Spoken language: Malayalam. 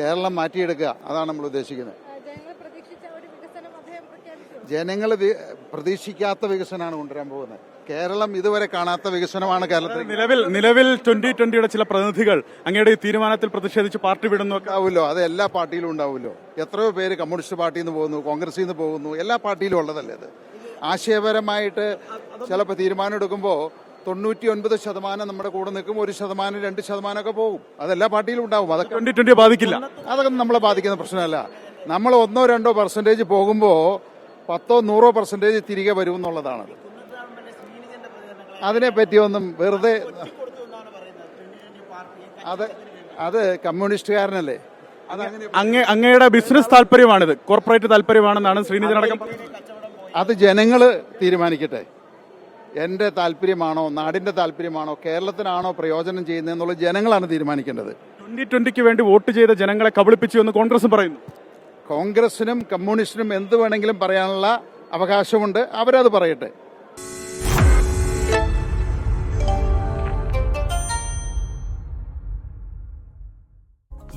കേരളം മാറ്റിയെടുക്കുക. അതാണ് നമ്മൾ ഉദ്ദേശിക്കുന്നത്. ജനങ്ങൾ പ്രതീക്ഷിക്കാത്ത വികസനമാണ് കൊണ്ടുവരാൻ പോകുന്നത്. കേരളം ഇതുവരെ കാണാത്ത വികസനമാണ് കേരളത്തിൽ. നിലവിൽ നിലവിൽ ട്വന്റി ട്വന്റിയുടെ ചില പ്രതിനിധികൾ അങ്ങയുടെ ഈ തീരുമാനത്തിൽ പ്രതിഷേധിച്ച് പാർട്ടി വിടുന്നു. ആവുമല്ലോ അത് എല്ലാ പാർട്ടിയിലും ഉണ്ടാവുമല്ലോ. എത്രയോ പേര് കമ്മ്യൂണിസ്റ്റ് പാർട്ടിയിൽ നിന്ന് പോകുന്നു കോൺഗ്രസിൽ നിന്ന് പോകുന്നു. എല്ലാ പാർട്ടിയിലും ഉള്ളതല്ലേ അത്? ആശയപരമായിട്ട് ചിലപ്പോൾ തീരുമാനം എടുക്കുമ്പോൾ തൊണ്ണൂറ്റി ഒൻപത് ശതമാനം നമ്മുടെ കൂടെ നിൽക്കും ഒരു ശതമാനം രണ്ട് ശതമാനമൊക്കെ പോകും. അതെല്ലാ പാർട്ടിയിലും ഉണ്ടാവും. അതൊക്കെ ട്വന്റി ട്വന്റി ബാധിക്കില്ല. അതൊക്കെ നമ്മളെ ബാധിക്കുന്ന പ്രശ്നമല്ല. നമ്മൾ ഒന്നോ രണ്ടോ പെർസെന്റേജ് പോകുമ്പോൾ പത്തോ നൂറോ പെർസെന്റേജ് തിരികെ വരും എന്നുള്ളതാണ് അതിനെപ്പറ്റി ഒന്നും വെറുതെ അത് അത് കമ്മ്യൂണിസ്റ്റുകാരനല്ലേ? അങ്ങയുടെ ബിസിനസ് താല്പര്യമാണിത്. കോർപ്പറേറ്റ് താല്പര്യമാണെന്നാണ് ശ്രീനിധൻ അടക്കം അത് ജനങ്ങൾ തീരുമാനിക്കട്ടെ. എന്റെ താല്പര്യമാണോ നാടിന്റെ താല്പര്യമാണോ കേരളത്തിനാണോ പ്രയോജനം ചെയ്യുന്നതെന്നുള്ളത് ജനങ്ങളാണ് തീരുമാനിക്കേണ്ടത്. ട്വന്റി ട്വന്റിക്ക് വേണ്ടി വോട്ട് ചെയ്ത ജനങ്ങളെ കബളിപ്പിച്ചു എന്ന് കോൺഗ്രസ് പറയുന്നു. കോൺഗ്രസിനും കമ്മ്യൂണിസ്റ്റിനും എന്ത് വേണമെങ്കിലും പറയാനുള്ള അവകാശമുണ്ട് അവരത് പറയട്ടെ.